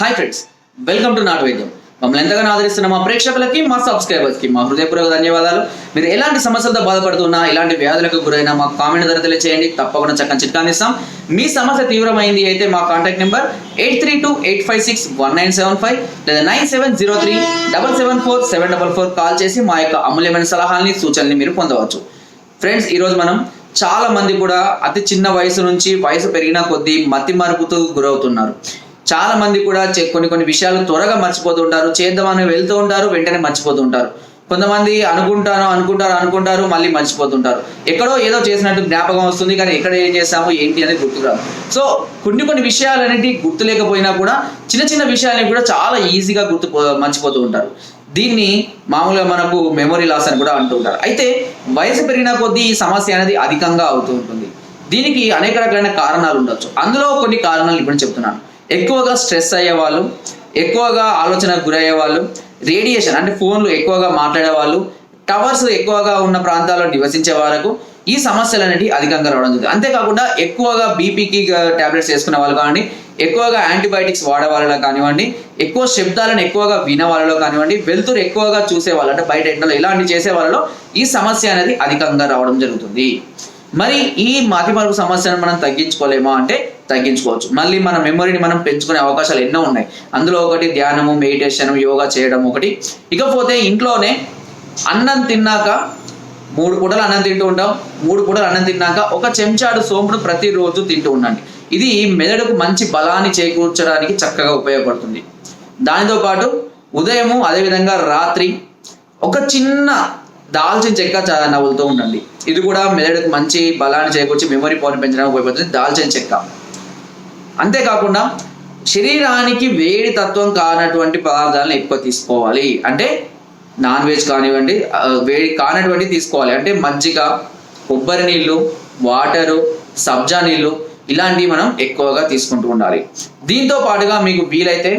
Hi friends welcome to నాటు వైద్యం మమ్మల్ని ఎంతగానో ఆదరిస్తున్న మా ప్రేక్షకులకి మా సబ్స్క్రైబర్స్కి మా హృదయపూర్వక ధన్యవాదాలు. మీరు ఎలాంటి సమస్యలతో బాధపడుతున్నా ఇలాంటి వ్యాధులకు గురైనా మా కామెంట్ ధర తెలియచేయండి. తప్పకుండా చక్కని చిట్కా ఇస్తాం. మీ సమస్య తీవ్రమైంది అయితే మా contact number eight three two eight five six one nine seven five లేదా nine seven zero three double seven four seven double four call చేసి మా యొక్క అమూల్యమైన సలహాలని సూచనల్ని మీరు పొందవచ్చు. ఫ్రెండ్స్ ఈరోజు మనం చాలా మంది కూడా అతి చిన్న వయసు నుంచి వయసు పెరిగిన కొద్దీ మతి మరుపుతూ గురవుతున్నారు. చాలా మంది కూడా కొన్ని కొన్ని విషయాలు త్వరగా మర్చిపోతూ ఉంటారు చేద్దామని వెళ్తూ ఉంటారు వెంటనే మర్చిపోతూ ఉంటారు. కొంతమంది అనుకుంటాను అనుకుంటారు అనుకుంటారు మళ్ళీ మర్చిపోతుంటారు ఎక్కడో ఏదో చేసినట్టు జ్ఞాపకం వస్తుంది కానీ ఎక్కడ ఏం చేస్తాము ఏంటి అనేది గుర్తురాదు. సో కొన్ని కొన్ని విషయాలు అనేవి గుర్తు లేకపోయినా కూడా చిన్న చిన్న విషయాలని కూడా చాలా ఈజీగా గుర్తు మర్చిపోతూ ఉంటారు. దీన్ని మామూలుగా మనకు మెమొరీ లాస్ అని కూడా అంటూ ఉంటారు. అయితే వయసు పెరిగిన కొద్దీ ఈ సమస్య అనేది అధికంగా అవుతూ ఉంటుంది. దీనికి అనేక రకాలైన కారణాలు ఉండొచ్చు. అందులో కొన్ని కారణాలు ఇప్పుడు చెప్తున్నాను. ఎక్కువగా స్ట్రెస్ అయ్యే వాళ్ళు ఎక్కువగా ఆలోచనకు గురయ్యే వాళ్ళు రేడియేషన్ అంటే ఫోన్లు ఎక్కువగా మాట్లాడే వాళ్ళు టవర్స్ ఎక్కువగా ఉన్న ప్రాంతాల్లో నివసించే వాళ్ళకు ఈ సమస్యలు అనేవి అధికంగా రావడం జరుగుతుంది. అంతేకాకుండా ఎక్కువగా బీపీకి టాబ్లెట్స్ వేసుకునే వాళ్ళు కానివ్వండి ఎక్కువగా యాంటీబయాటిక్స్ వాడే వాళ్ళలో కానివ్వండి ఎక్కువ శబ్దాలను ఎక్కువగా వినే వాళ్ళలో కానివ్వండి వెలుతురు ఎక్కువగా చూసే వాళ్ళు అంటే బయట ఎండలో ఇలాంటివి చేసే వాళ్ళలో ఈ సమస్య అనేది అధికంగా రావడం జరుగుతుంది. మరి ఈ మతిమరుపు సమస్యను మనం తగ్గించుకోలేమా అంటే తగ్గించుకోవచ్చు. మళ్ళీ మన మెమొరీని మనం పెంచుకునే అవకాశాలు ఎన్నో ఉన్నాయి. అందులో ఒకటి ధ్యానము మెడిటేషన్ యోగా చేయడం ఒకటి. ఇకపోతే ఇంట్లోనే అన్నం తిన్నాక మూడు పూటలు అన్నం తింటూ ఉంటాం. మూడు పూటలు అన్నం తిన్నాక ఒక చెంచాడు సోంపును ప్రతిరోజు తింటూ ఉండండి. ఇది మెదడుకు మంచి బలాన్ని చేకూర్చడానికి చక్కగా ఉపయోగపడుతుంది. దానితో పాటు ఉదయము అదేవిధంగా రాత్రి ఒక చిన్న దాల్చిన చెక్క చ- నవ్వులుతూ ఉండండి. ఇది కూడా మెదడుకు మంచి బలాన్ని చేకూర్చి మెమరీ పవర్ని పెంచడానికి ఉపయోగపడుతుంది. దాల్చిన చెక్క. అంతేకాకుండా శరీరానికి వేడి తత్వం కానటువంటి పదార్థాలను ఎక్కువ తీసుకోవాలి. అంటే నాన్ వెజ్ కానివ్వండి వేడి కానటువంటి తీసుకోవాలి. అంటే మజ్జిగ కొబ్బరి నీళ్ళు వాటరు సబ్జా నీళ్ళు ఇలాంటివి మనం ఎక్కువగా తీసుకుంటూ ఉండాలి. దీంతో పాటుగా మీకు వీలైతే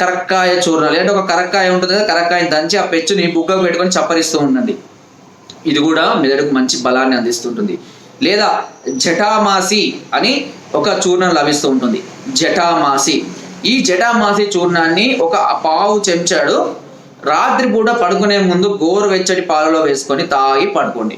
కరక్కాయ చూర్ణాలు అంటే ఒక కరక్కాయ ఉంటుంది కదా కరక్కాయని దంచి ఆ పెచ్చుని బుగ్గకు పెట్టుకొని చప్పరిస్తూ ఉండండి. ఇది కూడా మెదడుకు మంచి బలాన్ని అందిస్తుంటుంది. లేదా జటామాసి అని ఒక చూర్ణం లభిస్తూ ఉంటుంది. జటామాసి ఈ జటామాసి చూర్ణాన్ని ఒక పావు చెంచాడు రాత్రిపూట పడుకునే ముందు గోరువెచ్చటి పాలలో వేసుకొని తాగి పడుకోండి.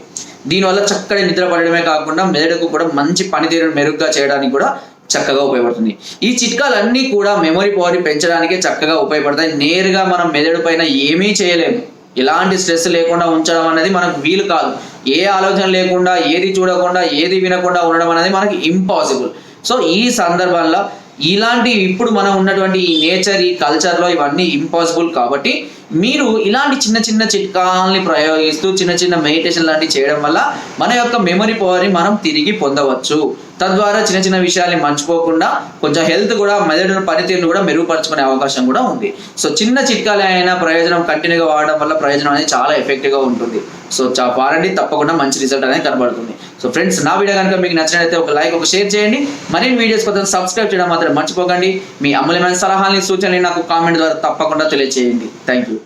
దీనివల్ల చక్కటి నిద్ర పడడమే కాకుండా మెదడుకు కూడా మంచి పనితీరును మెరుగ్గా చేయడానికి కూడా చక్కగా ఉపయోగపడుతుంది. ఈ చిట్కాలన్నీ కూడా మెమరీ పవర్ని పెంచడానికే చక్కగా ఉపయోగపడతాయి. నేరుగా మనం మెదడు పైన ఏమీ చేయలేము. ఎలాంటి స్ట్రెస్ లేకుండా ఉంచడం అనేది మనకు వీలు కాదు. ఏ ఆలోచన లేకుండా ఏది చూడకుండా ఏది వినకుండా ఉండడం అనేది మనకి ఇంపాసిబుల్ సో ఈ సందర్భంలో ఇలాంటి ఇప్పుడు మనం ఉన్నటువంటి ఈ నేచర్ ఈ కల్చర్లో ఇవన్నీ ఇంపాసిబుల్ కాబట్టి మీరు ఇలాంటి చిన్న చిన్న చిట్కాలని ప్రయోగిస్తూ చిన్న చిన్న మెడిటేషన్ లాంటివి చేయడం వల్ల మన యొక్క మెమరీ పవర్ని మనం తిరిగి పొందవచ్చు. తద్వారా చిన్న చిన్న విషయాల్ని మర్చిపోకుండా కొంచెం హెల్త్ కూడా మెదడు పనితీరును కూడా మెరుగుపరుచుకునే అవకాశం కూడా ఉంది. సో చిన్న చిట్కాలే అయినా ప్రయోజనం కంటిన్యూగా వాడడం వల్ల ప్రయోజనం అనేది చాలా ఎఫెక్టివ్గా ఉంటుంది. సో చా వారండి తప్పకుండా మంచి రిజల్ట్ అనేది కనబడుతుంది. సో ఫ్రెండ్స్ నా వీడియో కనుక మీకు నచ్చినట్లయితే ఒక లైక్ ఒక షేర్ చేయండి. మరిన్ని వీడియోస్ కోసం సబ్స్క్రైబ్ చేయడం మాత్రం మర్చిపోకండి. మీ అమూల్యమైన సలహాలని సూచనలు నాకు కామెంట్ ద్వారా తప్పకుండా తెలియజేయండి థ్యాంక్ యూ